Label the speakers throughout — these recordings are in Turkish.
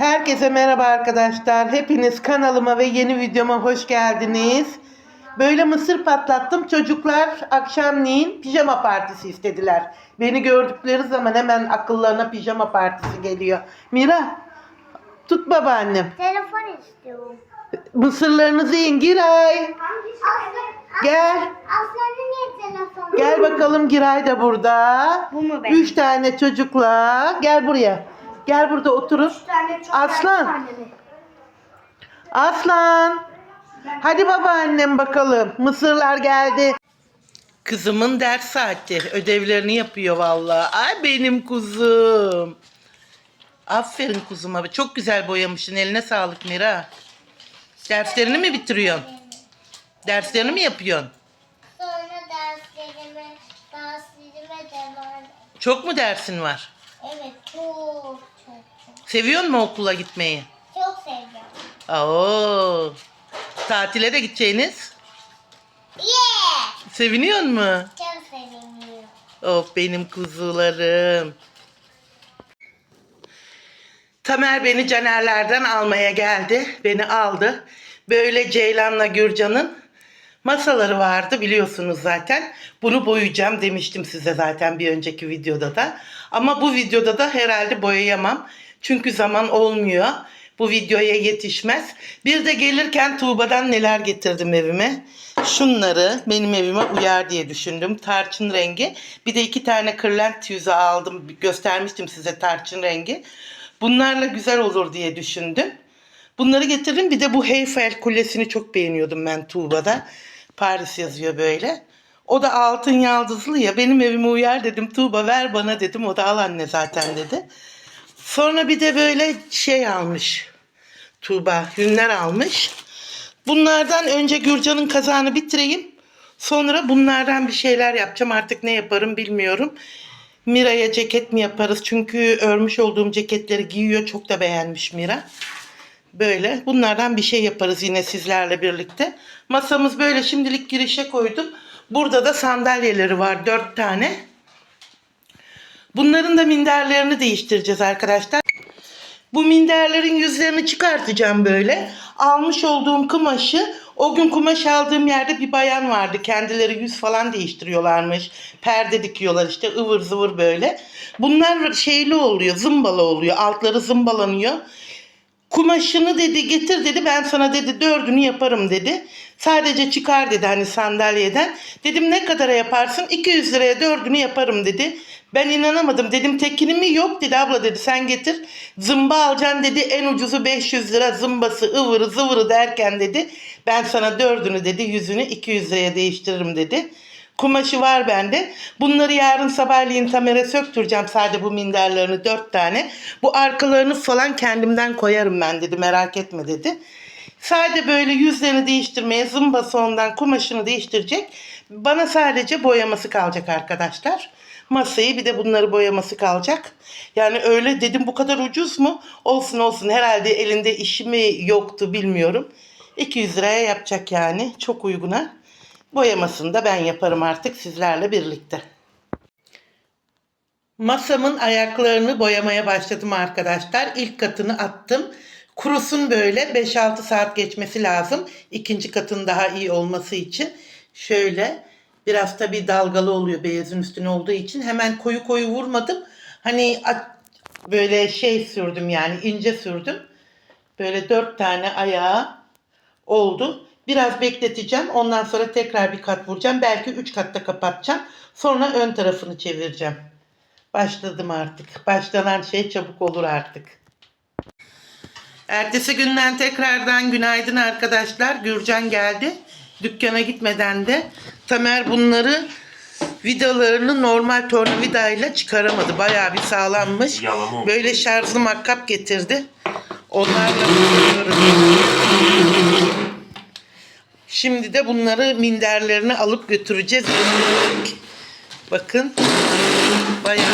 Speaker 1: Herkese merhaba arkadaşlar. Hepiniz kanalıma ve yeni videoma hoş geldiniz. Böyle mısır patlattım. Çocuklar akşamleyin pijama partisi istediler. Beni gördükleri zaman hemen akıllarına pijama partisi geliyor. Mira tut babaannem.
Speaker 2: Telefon istiyorum.
Speaker 1: Mısırlarınızı yiyin Giray.
Speaker 2: Aslan,
Speaker 1: Gel.
Speaker 2: Aslanın niye telefonu?
Speaker 1: Gel bakalım Giray da burada.
Speaker 2: Bu mu ben?
Speaker 1: Üç tane çocukla. Gel buraya. Gel burada oturun. Aslan. Aslan. Hadi babaannem bakalım. Mısırlar geldi. Kızımın ders saati. Ödevlerini yapıyor vallahi. Ay benim kuzum. Aferin kuzuma. Çok güzel boyamışsın. Eline sağlık Mira. Derslerini mi bitiriyorsun? Serslerini mi yapıyorsun?
Speaker 2: Sonra derslerime, derslerime devam.
Speaker 1: Çok mu dersin var?
Speaker 2: Evet çok çok çok.
Speaker 1: Seviyor mu okula gitmeyi?
Speaker 2: Çok seviyorum.
Speaker 1: Oo. Tatile de gideceğiniz?
Speaker 2: Yeah!
Speaker 1: Seviniyor mu?
Speaker 2: Çok seviniyorum.
Speaker 1: Of benim kuzularım. Tamer beni Canerlerden almaya geldi. Beni aldı. Böyle Ceylan'la Gürcan'ın masaları vardı biliyorsunuz zaten. Bunu boyayacağım demiştim size zaten bir önceki videoda da. Ama bu videoda da herhalde boyayamam. Çünkü zaman olmuyor. Bu videoya yetişmez. Bir de gelirken Tuğba'dan neler getirdim evime. Şunları benim evime uyar diye düşündüm. Tarçın rengi. Bir de iki tane kırlent yüzü aldım. Göstermiştim size tarçın rengi. Bunlarla güzel olur diye düşündüm. Bunları getirdim. Bir de bu Heyfel kulesini çok beğeniyordum ben Tuğba'da. Paris yazıyor böyle. O da altın yaldızlı ya. Benim evime uyar dedim. Tuğba ver bana dedim. O da al anne zaten dedi. Sonra bir de böyle şey almış. Tuğba hünler almış. Bunlardan önce Gürcan'ın kazağını bitireyim. Sonra bunlardan bir şeyler yapacağım. Artık ne yaparım bilmiyorum. Mira'ya ceket mi yaparız? Çünkü örmüş olduğum ceketleri giyiyor. Çok da beğenmiş Mira. Böyle bunlardan bir şey yaparız yine sizlerle birlikte. Masamız böyle şimdilik girişe koydum. Burada da sandalyeleri var dört tane. Bunların da minderlerini değiştireceğiz arkadaşlar. Bu minderlerin yüzlerini çıkartacağım böyle. Almış olduğum kumaşı o gün kumaş aldığım yerde bir bayan vardı. Kendileri yüz falan değiştiriyorlarmış. Perde dikiyorlar işte ıvır zıvır böyle. Bunlar şeyli oluyor zımbalı oluyor. Altları zımbalanıyor. Kumaşını dedi getir dedi ben sana dedi dördünü yaparım dedi. Sadece çıkar dedi hani sandalyeden. Dedim ne kadara yaparsın? 200 liraya dördünü yaparım dedi. Ben inanamadım. Dedim tekini mi? Yok dedi abla dedi sen getir. Zımba alacaksın dedi. En ucuzu 500 lira zımbası ıvırı zıvırı derken dedi. Ben sana dördünü dedi yüzünü 200 liraya değiştiririm dedi. Kumaşı var bende. Bunları yarın sabahleyin Tamer'e söktüreceğim sadece bu minderlerini dört tane. Bu arkalarını falan kendimden koyarım ben dedi merak etme dedi. Sadece böyle yüzlerini değiştirmeye zımbası ondan kumaşını değiştirecek. Bana sadece boyaması kalacak arkadaşlar. Masayı bir de bunları boyaması kalacak. Yani öyle dedim bu kadar ucuz mu? Olsun olsun herhalde elinde işi mi yoktu bilmiyorum. 200 liraya yapacak yani çok uyguna. Boyamasını da ben yaparım artık sizlerle birlikte. Masamın ayaklarını boyamaya başladım arkadaşlar. İlk katını attım. Kurusun böyle 5-6 saat geçmesi lazım. İkinci katın daha iyi olması için. Şöyle biraz tabii dalgalı oluyor beyazın üstüne olduğu için. Hemen koyu koyu vurmadım. Hani böyle şey sürdüm yani ince sürdüm. Böyle dört tane ayağı oldu. Biraz bekleteceğim. Ondan sonra tekrar bir kat vuracağım. Belki üç katta kapatacağım. Sonra ön tarafını çevireceğim. Başladım artık. Başlanan şey çabuk olur artık. Ertesi günden tekrardan günaydın arkadaşlar. Gürcan geldi. Dükkana gitmeden de Tamer bunları vidalarını normal tornavidayla çıkaramadı. Bayağı bir sağlammış.
Speaker 3: Yalama.
Speaker 1: Böyle şarjlı makkap getirdi. Onlarla vuruyoruz. Şimdi de bunları minderlerini alıp götüreceğiz. Bakın. Bayağı.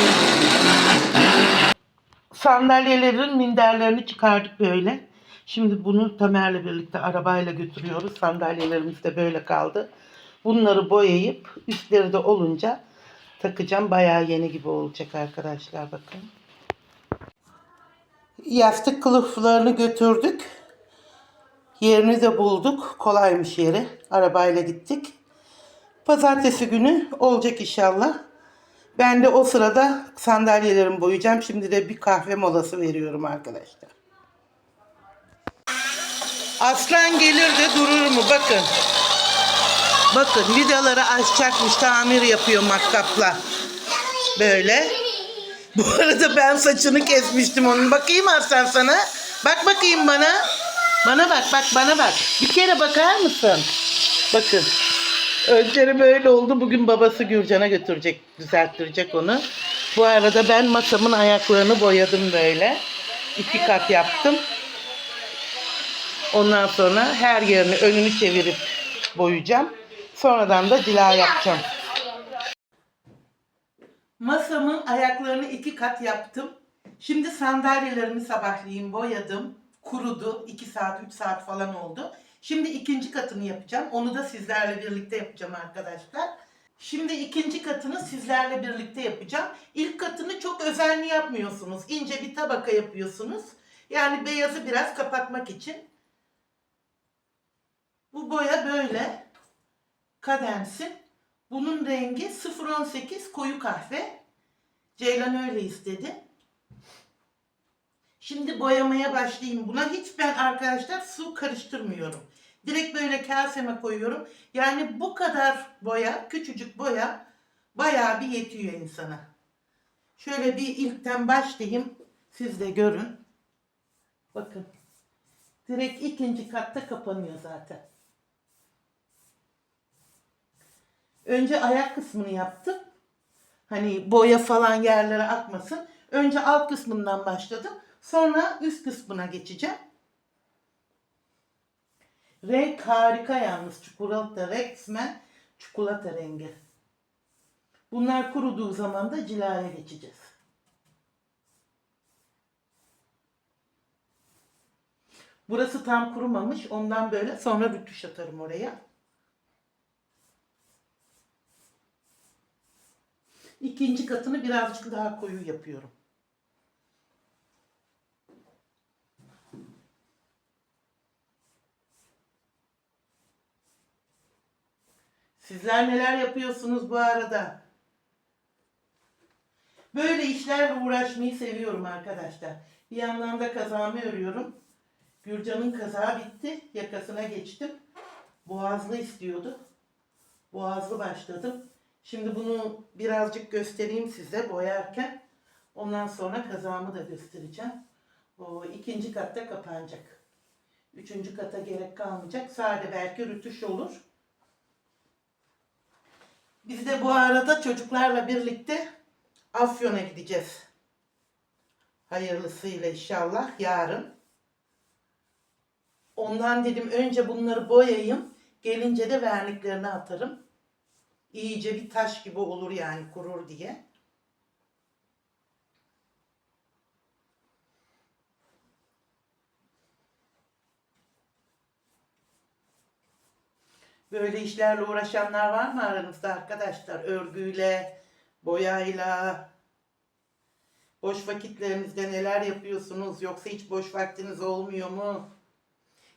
Speaker 1: Sandalyelerin minderlerini çıkardık böyle. Şimdi bunu Tamer'le birlikte arabayla götürüyoruz. Sandalyelerimiz de böyle kaldı. Bunları boyayıp üstleri de olunca takacağım. Bayağı yeni gibi olacak arkadaşlar bakın. Yastık kılıflarını götürdük. Yerini de bulduk. Kolaymış yeri. Arabayla gittik. Pazartesi günü olacak inşallah. Ben de o sırada sandalyelerimi boyayacağım. Şimdi de bir kahve molası veriyorum arkadaşlar. Aslan gelir de durur mu? Bakın. Bakın vidaları açacakmış. Tamir yapıyor matkapla. Böyle. Bu arada ben saçını kesmiştim onun. Bakayım Arslan sana. Bak bakayım bana. Bana bak bak bana bak. Bir kere bakar mısın? Bakın. Önceleri böyle oldu. Bugün babası Gürcan'a götürecek, düzelttirecek onu. Bu arada ben masamın ayaklarını boyadım böyle. İki kat yaptım. Ondan sonra her yerini önünü çevirip boyayacağım. Sonradan da cila yapacağım. Masamın ayaklarını iki kat yaptım. Şimdi sandalyelerimi sabahleyin boyadım. Kurudu. 2 saat, 3 saat falan oldu. Şimdi ikinci katını yapacağım. Onu da sizlerle birlikte yapacağım arkadaşlar. Şimdi ikinci katını sizlerle birlikte yapacağım. İlk katını çok özenli yapmıyorsunuz. İnce bir tabaka yapıyorsunuz. Yani beyazı biraz kapatmak için. Bu boya böyle. Kademsi. Bunun rengi 018 koyu kahve. Ceylan öyle istedi. Şimdi boyamaya başlayayım. Buna hiç ben arkadaşlar su karıştırmıyorum. Direkt böyle kaseme koyuyorum. Yani bu kadar boya, küçücük boya bayağı bir yetiyor insana. Şöyle bir ilkten başlayayım. Siz de görün. Bakın. Direkt ikinci katta kapanıyor zaten. Önce ayak kısmını yaptım. Hani boya falan yerlere akmasın. Önce alt kısmından başladım. Sonra üst kısmına geçeceğim. Renk harika yalnız. Çikolata resmen çikolata rengi. Bunlar kuruduğu zaman da cilaya geçeceğiz. Burası tam kurumamış. Ondan böyle sonra rütüş atarım oraya. İkinci katını birazcık daha koyu yapıyorum. Sizler neler yapıyorsunuz bu arada? Böyle işlerle uğraşmayı seviyorum arkadaşlar. Bir yandan da kazağımı örüyorum. Gürcan'ın kazağı bitti. Yakasına geçtim. Boğazlı istiyordu. Boğazlı başladım. Şimdi bunu birazcık göstereyim size boyarken. Ondan sonra kazağımı da göstereceğim. O ikinci katta kapanacak. Üçüncü kata gerek kalmayacak. Sade belki rütuş olur. Biz de bu arada çocuklarla birlikte Afyon'a gideceğiz. Hayırlısıyla inşallah yarın. Ondan dedim önce bunları boyayayım. Gelince de verniklerini atarım. İyice bir taş gibi olur yani kurur diye. Böyle işlerle uğraşanlar var mı aranızda arkadaşlar? Örgüyle, boyayla, boş vakitlerinizde neler yapıyorsunuz? Yoksa hiç boş vaktiniz olmuyor mu?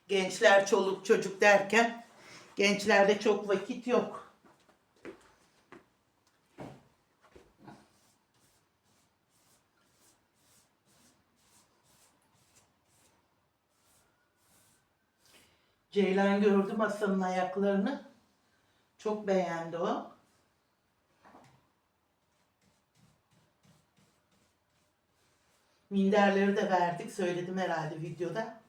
Speaker 1: Gençler, çoluk, çocuk derken gençlerde çok vakit yok. Ceylan gördü masanın ayaklarını. Çok beğendi o. Minderleri de verdik. Söyledim herhalde videoda.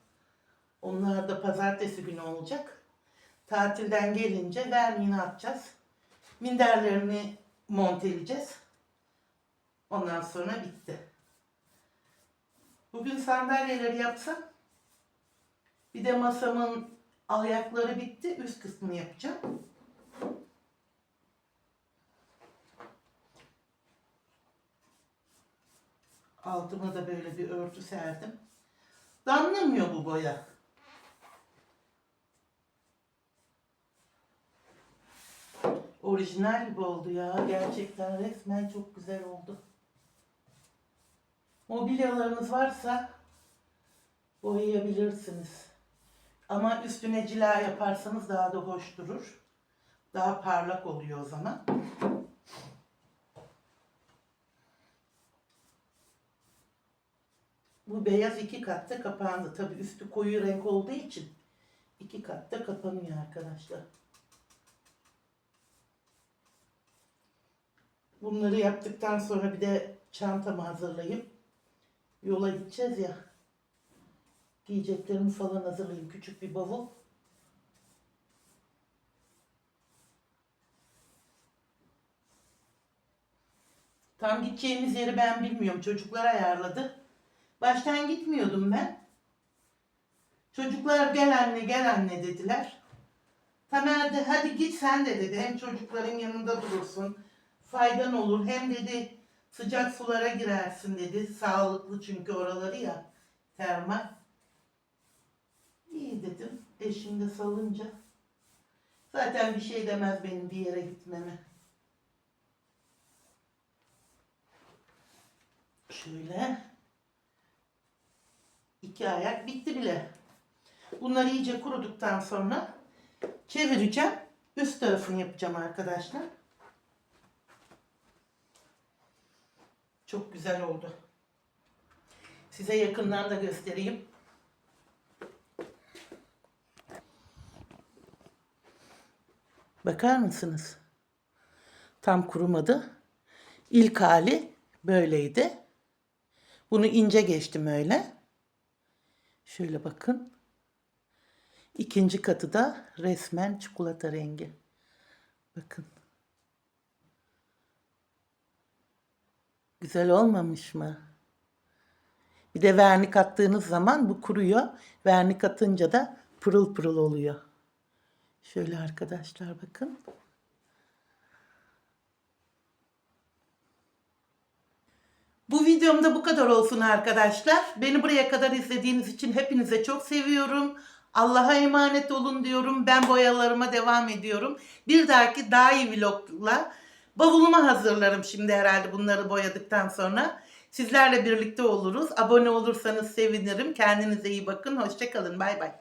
Speaker 1: Onlar da pazartesi günü olacak. Tatilden gelince verniğini atacağız. Minderlerini monteleyeceğiz. Ondan sonra bitti. Bugün sandalyeleri yapsam bir de masamın ayakları bitti. Üst kısmını yapacağım. Altıma da böyle bir örtü serdim. Damlamıyor bu boya. Orijinal gibi oldu ya. Gerçekten resmen çok güzel oldu. Mobilyalarınız varsa boyayabilirsiniz. Ama üstüne cila yaparsanız daha da hoş durur. Daha parlak oluyor o zaman. Bu beyaz iki katta kapandı. Tabii üstü koyu renk olduğu için iki katta kapanıyor arkadaşlar. Bunları yaptıktan sonra bir de çantamı hazırlayıp yola gideceğiz ya. Giyeceklerimi falan hazırlayayım. Küçük bir bavul. Tam gideceğimiz yeri ben bilmiyorum. Çocuklar ayarladı. Baştan gitmiyordum ben. Çocuklar gel anne gel anne dediler. Tamer de hadi git sen de dedi. Hem çocukların yanında durursun. Faydan olur. Hem dedi sıcak sulara girersin dedi. Sağlıklı çünkü oraları ya. Termal. İyi dedim. Eşim de salınca. Zaten bir şey demez benim bir yere gitmeme. Şöyle. İki ayak bitti bile. Bunları iyice kuruduktan sonra çevireceğim. Üst tarafını yapacağım arkadaşlar. Çok güzel oldu. Size yakından da göstereyim. Bakar mısınız? Tam kurumadı. İlk hali böyleydi. Bunu ince geçtim öyle. Şöyle bakın. İkinci katı da resmen çikolata rengi. Bakın. Güzel olmamış mı? Bir de vernik attığınız zaman bu kuruyor. Vernik atınca da pırıl pırıl oluyor. Şöyle arkadaşlar bakın. Bu videomda bu kadar olsun arkadaşlar. Beni buraya kadar izlediğiniz için hepinize çok seviyorum. Allah'a emanet olun diyorum. Ben boyalarıma devam ediyorum. Bir dahaki daha iyi vlogla bavulumu hazırlarım şimdi herhalde bunları boyadıktan sonra. Sizlerle birlikte oluruz. Abone olursanız sevinirim. Kendinize iyi bakın. Hoşçakalın. Bay bay.